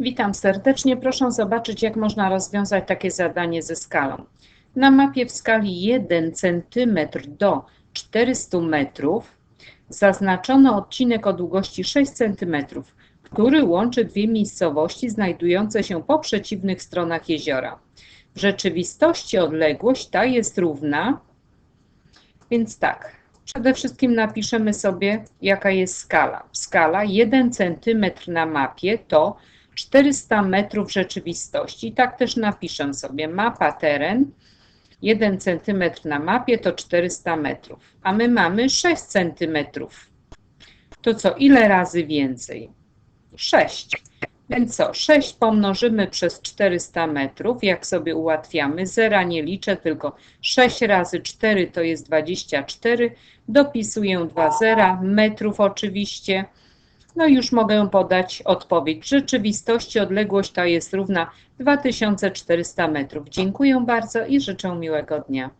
Witam serdecznie. Proszę zobaczyć, jak można rozwiązać takie zadanie ze skalą. Na mapie w skali 1 cm do 400 metrów zaznaczono odcinek o długości 6 cm, który łączy dwie miejscowości znajdujące się po przeciwnych stronach jeziora. W rzeczywistości odległość ta jest równa, więc tak, przede wszystkim napiszemy sobie, jaka jest skala. Skala 1 cm na mapie to 400 metrów rzeczywistości. Tak też napiszę sobie mapa teren 1 cm na mapie to 400 metrów, a my mamy 6 cm. To co, ile razy więcej? 6. Więc co, 6 pomnożymy przez 400 metrów, jak sobie ułatwiamy, zera nie liczę, tylko 6 razy 4 to jest 24, dopisuję 2 zera, metrów oczywiście, no już mogę podać odpowiedź. W rzeczywistości odległość ta jest równa 2400 metrów. Dziękuję bardzo i życzę miłego dnia.